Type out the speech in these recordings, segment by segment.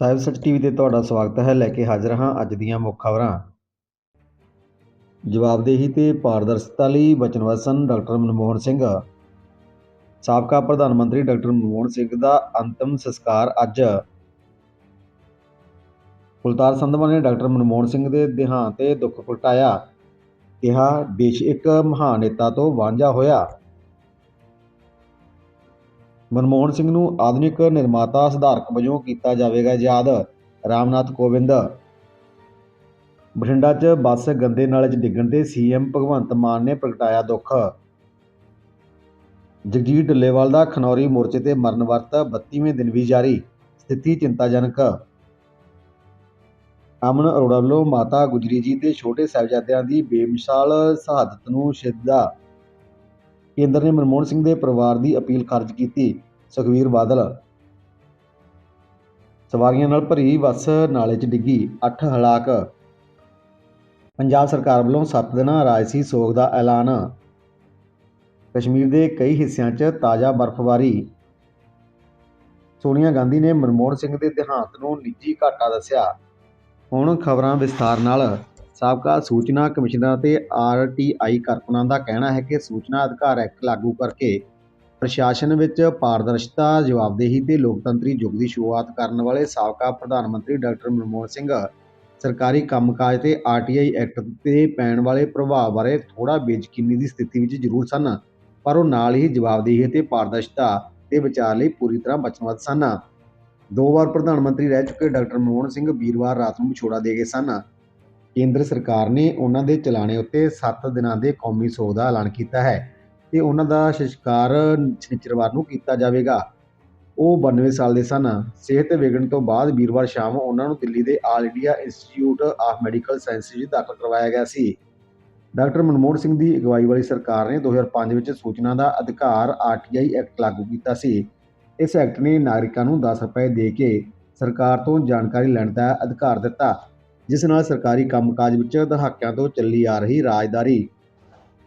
ਸਾਹਿਬ ਸੱਚ ਟੀਵੀ ਤੇ ਤੁਹਾਡਾ ਸਵਾਗਤ ਹੈ, ਲੈ ਕੇ ਹਾਜ਼ਰ ਹਾਂ ਅੱਜ ਦੀਆਂ ਮੁੱਖ ਖਬਰਾਂ। ਜਵਾਬਦੇਹੀ ਤੇ ਪਾਰਦਰਸ਼ਤਾ ਲਈ ਵਚਨਬੱਧ ਸਨ ਡਾਕਟਰ ਮਨਮੋਹਨ ਸਿੰਘ। ਸਾਬਕਾ ਪ੍ਰਧਾਨ ਮੰਤਰੀ ਡਾਕਟਰ ਮਨਮੋਹਨ ਸਿੰਘ ਦਾ ਅੰਤਮ ਸੰਸਕਾਰ ਅੱਜ। ਕੁਲਤਾਰ ਸੰਧਵਾ ਨੇ ਡਾਕਟਰ ਮਨਮੋਹਨ ਸਿੰਘ ਦੇ ਦੇਹਾਂਤ ਤੇ ਦੁੱਖ ਪ੍ਰਗਟਾਇਆ ਕਿਹਾ, ਦੇਸ਼ ਇੱਕ ਮਹਾਨ ਨੇਤਾ ਤੋਂ ਵਾਂਝਾ ਹੋਇਆ। ਮਨਮੋਹਨ ਸਿੰਘ ਨੂੰ ਆਧੁਨਿਕ ਨਿਰਮਾਤਾ ਸੁਧਾਰਕ ਵਜੋਂ ਕੀਤਾ ਜਾਵੇਗਾ ਯਾਦ। ਰਾਮਨਾਥ ਕੋਵਿੰਦ। ਬਠਿੰਡਾ 'ਚ ਬੱਸ ਗੰਦੇ ਨਾਲੇ 'ਚ ਡਿੱਗਣ ਤੇ ਸੀਐਮ ਭਗਵੰਤ ਮਾਨ ਨੇ ਪ੍ਰਗਟਾਇਆ ਦੁੱਖ। ਜਗਜੀਤ ਢੱਲੇਵਾਲ ਦਾ ਖਨੌਰੀ ਮੋਰਚੇ ਤੇ ਮਰਨ ਵਰਤ 32ਵੇਂ ਦਿਨ ਵੀ ਜਾਰੀ, ਸਥਿਤੀ ਚਿੰਤਾਜਨਕ। ਅਮਨ ਅਰੋੜਾ ਵੱਲੋਂ ਮਾਤਾ ਗੁਜਰੀ ਜੀ ਦੇ ਛੋਟੇ ਸਾਹਿਬਜ਼ਾਦਿਆਂ ਦੀ ਬੇਮਿਸਾਲ ਸ਼ਹਾਦਤ ਨੂੰ ਸ਼ਰਧਾ। ਕੇਂਦਰ ਨੇ ਮਨਮੋਹਨ ਸਿੰਘ ਦੇ ਪਰਿਵਾਰ ਦੀ ਅਪੀਲ ਖਾਰਜ ਕੀਤੀ। ਸੁਖਵੀਰ ਬਾਦਲ ਸਵਾਰੀਆਂ ਨਾਲ ਭਰੀ ਬੱਸ ਨਾਲੇ 'ਚ ਡਿੱਗੀ 8 ਹਲਾਕ। ਪੰਜਾਬ ਸਰਕਾਰ ਵੱਲੋਂ 7 ਦਿਨਾਂ ਰਾਜਸੀ ਸੋਗ ਦਾ ਐਲਾਨ। ਕਸ਼ਮੀਰ ਦੇ ਕਈ ਹਿੱਸਿਆਂ 'ਚ ਤਾਜ਼ਾ ਬਰਫ਼ਬਾਰੀ। ਸੋਨੀਆ ਗਾਂਧੀ ਨੇ ਮਨਮੋਹਨ ਸਿੰਘ ਦੇ ਦੇਹਾਂਤ ਨੂੰ ਨਿੱਜੀ ਘਾਟਾ ਦੱਸਿਆ। ਹੁਣ ਖਬਰਾਂ ਵਿਸਥਾਰ ਨਾਲ। ਸਾਬਕਾ ਸੂਚਨਾ ਕਮਿਸ਼ਨਰ ਅਤੇ ਆਰਟੀਆਈ ਕਾਰਕੁਨਾਂ ਦਾ ਕਹਿਣਾ ਹੈ ਕਿ ਸੂਚਨਾ ਅਧਿਕਾਰ ਐਕਟ ਲਾਗੂ ਕਰਕੇ ਪ੍ਰਸ਼ਾਸਨ ਵਿੱਚ ਪਾਰਦਰਸ਼ਤਾ, ਜਵਾਬਦੇਹੀ ਤੇ ਲੋਕਤੰਤਰੀ ਯੁੱਗ ਦੀ ਸ਼ੁਰੂਆਤ ਕਰਨ ਵਾਲੇ ਸਾਬਕਾ ਪ੍ਰਧਾਨ ਮੰਤਰੀ ਡਾਕਟਰ ਮਨਮੋਹਨ ਸਿੰਘ, ਸਰਕਾਰੀ ਕੰਮਕਾਜ ਤੇ ਆਰਟੀਆਈ ਐਕਟ ਤੇ ਪੈਣ ਵਾਲੇ ਪ੍ਰਭਾਵ ਬਾਰੇ ਥੋੜਾ ਬੇਯਕੀਨੀ ਦੀ ਸਥਿਤੀ ਵਿੱਚ ਜ਼ਰੂਰ ਸਨ, ਪਰ ਉਹ ਨਾਲ ਹੀ ਜਵਾਬਦੇਹੀ ਅਤੇ ਪਾਰਦਰਸ਼ਤਾ ਦੇ ਵਿਚਾਰ ਲਈ ਪੂਰੀ ਤਰ੍ਹਾਂ ਵਚਨਬੱਧ ਸਨ। ਦੋ ਵਾਰ ਪ੍ਰਧਾਨ ਮੰਤਰੀ ਰਹਿ ਚੁੱਕੇ ਡਾਕਟਰ ਮਨਮੋਹਨ ਸਿੰਘ ਵੀਰਵਾਰ ਰਾਤ ਨੂੰ ਵਿਛੋੜਾ ਦੇ ਗਏ ਸਨ। ਕੇਂਦਰ ਸਰਕਾਰ ਨੇ ਉਹਨਾਂ ਦੇ ਚਲਾਣੇ ਉੱਤੇ 7 ਦਿਨਾਂ ਦੇ ਕੌਮੀ ਸੋਗ ਦਾ ਐਲਾਨ ਕੀਤਾ ਹੈ ਤੇ ਉਹਨਾਂ ਦਾ ਸਿਸ਼ਕਾਰ ਸ਼ਨੀਚਰਵਾਰ ਨੂੰ ਕੀਤਾ ਜਾਵੇਗਾ। ਉਹ 92 ਸਾਲ ਦੇ ਸਨ। ਸਿਹਤ ਵਿਗੜਨ ਤੋਂ ਬਾਅਦ ਵੀਰਵਾਰ ਸ਼ਾਮ ਉਹਨਾਂ ਨੂੰ ਦਿੱਲੀ ਦੇ all India institute of medical sciences ਵਿੱਚ ਦਾਖਲ ਕਰਵਾਇਆ ਗਿਆ ਸੀ। ਡਾਕਟਰ ਮਨਮੋਹਨ ਸਿੰਘ ਦੀ ਅਗਵਾਈ ਵਾਲੀ ਸਰਕਾਰ ਨੇ 2005 ਵਿੱਚ ਸੂਚਨਾ ਦਾ ਅਧਿਕਾਰ ਆਰਟੀਆਈ ਐਕਟ ਲਾਗੂ ਕੀਤਾ ਸੀ। ਇਸ ਐਕਟ ਨੇ ਨਾਗਰਿਕਾਂ ਨੂੰ 10 ਰੁਪਏ ਦੇ ਕੇ ਸਰਕਾਰ ਤੋਂ ਜਾਣਕਾਰੀ ਲੈਣ ਦਾ ਅਧਿਕਾਰ ਦਿੱਤਾ। ਜਿਸ ਨਾਲ ਸਰਕਾਰੀ ਕੰਮਕਾਜ ਵਿੱਚ ਦਹਾਕਿਆਂ ਤੋਂ ਚੱਲੀ ਆ ਰਹੀ ਰਾਜਦਾਰੀ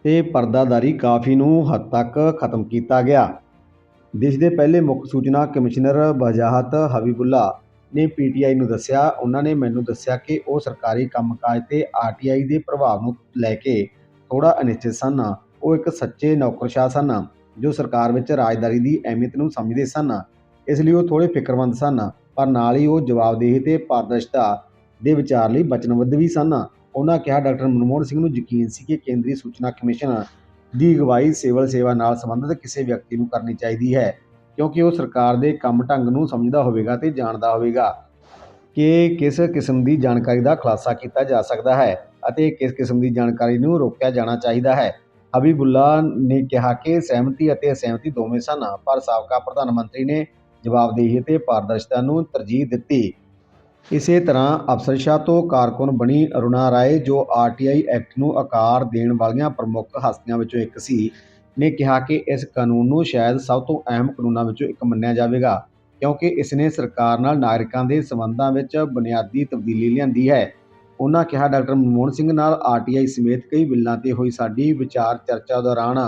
ਤੇ ਪਰਦਾਦਾਰੀ ਕਾਫੀ ਨੂੰ ਹੱਦ ਤੱਕ ਖਤਮ ਕੀਤਾ ਗਿਆ। ਦੇਸ਼ ਦੇ ਪਹਿਲੇ ਮੁੱਖ ਸੂਚਨਾ ਕਮਿਸ਼ਨਰ ਵਜਾਹਤ ਹਬੀਬੁੱਲਾ ਨੇ ਪੀਟੀਆਈ ਨੂੰ ਦੱਸਿਆ, ਉਹਨਾਂ ਨੇ ਮੈਨੂੰ ਦੱਸਿਆ ਕਿ ਉਹ ਸਰਕਾਰੀ ਕੰਮਕਾਜ ਤੇ ਆਰਟੀਆਈ ਦੇ ਪ੍ਰਭਾਵ ਨੂੰ ਲੈ ਕੇ ਥੋੜਾ ਅਨਿਸ਼ਚਿਤ ਸਨ। ਉਹ ਇੱਕ ਸੱਚੇ ਨੌਕਰਸ਼ਾਹ ਸਨ, ਜੋ ਸਰਕਾਰ ਵਿੱਚ ਰਾਜਦਾਰੀ ਦੀ ਅਹਿਮੀਅਤ ਨੂੰ ਸਮਝਦੇ ਸਨ। ਇਸ ਲਈ ਉਹ ਥੋੜੇ ਫਿਕਰਮੰਦ ਸਨ, ਪਰ ਨਾਲ ਹੀ ਉਹ ਜਵਾਬਦੇਹੀ ਤੇ ਪਾਰਦਰਸ਼ਤਾ ਦੇ ਵਿਚਾਰ ਲਈ ਵਚਨਬੱਧ ਵੀ ਸਨ। ਉਹਨਾਂ ਕਿਹਾ, ਡਾਕਟਰ ਮਨਮੋਹਨ ਸਿੰਘ ਨੂੰ ਯਕੀਨ ਸੀ ਕਿ ਕੇਂਦਰੀ ਸੂਚਨਾ ਕਮਿਸ਼ਨ ਦੀ ਅਗਵਾਈ ਸਿਵਲ ਸੇਵਾ ਨਾਲ ਸੰਬੰਧਿਤ ਕਿਸੇ ਵਿਅਕਤੀ ਨੂੰ ਕਰਨੀ ਚਾਹੀਦੀ ਹੈ, ਕਿਉਂਕਿ ਉਹ ਸਰਕਾਰ ਦੇ ਕੰਮ ਢੰਗ ਨੂੰ ਸਮਝਦਾ ਹੋਵੇਗਾ ਤੇ ਜਾਣਦਾ ਹੋਵੇਗਾ ਕਿ ਕਿਸ ਕਿਸਮ ਦੀ ਜਾਣਕਾਰੀ ਦਾ ਖੁਲਾਸਾ ਕੀਤਾ ਜਾ ਸਕਦਾ ਹੈ ਅਤੇ ਕਿਸ ਕਿਸਮ ਦੀ ਜਾਣਕਾਰੀ ਨੂੰ ਰੋਕਿਆ ਜਾਣਾ ਚਾਹੀਦਾ ਹੈ। ਹਬੀਬੁੱਲਾ ਨੇ ਕਿਹਾ ਕਿ ਸਹਿਮਤੀ ਅਤੇ ਅਸਹਿਮਤੀ ਦੋਵੇਂ ਸਨ, ਪਰ ਸਾਬਕਾ ਪ੍ਰਧਾਨ ਮੰਤਰੀ ਨੇ ਜਵਾਬਦੇਹੀ ਅਤੇ ਪਾਰਦਰਸ਼ਤਾ ਨੂੰ ਤਰਜੀਹ ਦਿੱਤੀ। ਇਸੇ ਤਰ੍ਹਾਂ ਅਫਸਰਸ਼ਾਹ ਤੋਂ ਕਾਰਕੁਨ ਬਣੀ ਅਰੁਣਾ ਰਾਏ, ਜੋ ਆਰਟੀਆਈ ਐਕਟ ਨੂੰ ਆਕਾਰ ਦੇਣ ਵਾਲੀਆਂ ਪ੍ਰਮੁੱਖ ਹਸਤੀਆਂ ਵਿੱਚੋਂ ਇੱਕ ਸੀ, ਨੇ ਕਿਹਾ ਕਿ ਇਸ ਕਾਨੂੰਨ ਨੂੰ ਸ਼ਾਇਦ ਸਭ ਤੋਂ ਅਹਿਮ ਕਾਨੂੰਨਾਂ ਵਿੱਚੋਂ ਇੱਕ ਮੰਨਿਆ ਜਾਵੇਗਾ, ਕਿਉਂਕਿ ਇਸ ਨੇ ਸਰਕਾਰ ਨਾਲ ਨਾਗਰਿਕਾਂ ਦੇ ਸਬੰਧਾਂ ਵਿੱਚ ਬੁਨਿਆਦੀ ਤਬਦੀਲੀ ਲਿਆਂਦੀ ਹੈ। ਉਹਨਾਂ ਕਿਹਾ, ਡਾਕਟਰ ਮਨਮੋਹਨ ਸਿੰਘ ਨਾਲ ਆਰਟੀਆਈ ਸਮੇਤ ਕਈ ਬਿੱਲਾਂ ਤੇ ਹੋਈ ਸਾਡੀ ਵਿਚਾਰ ਚਰਚਾ ਦੌਰਾਨ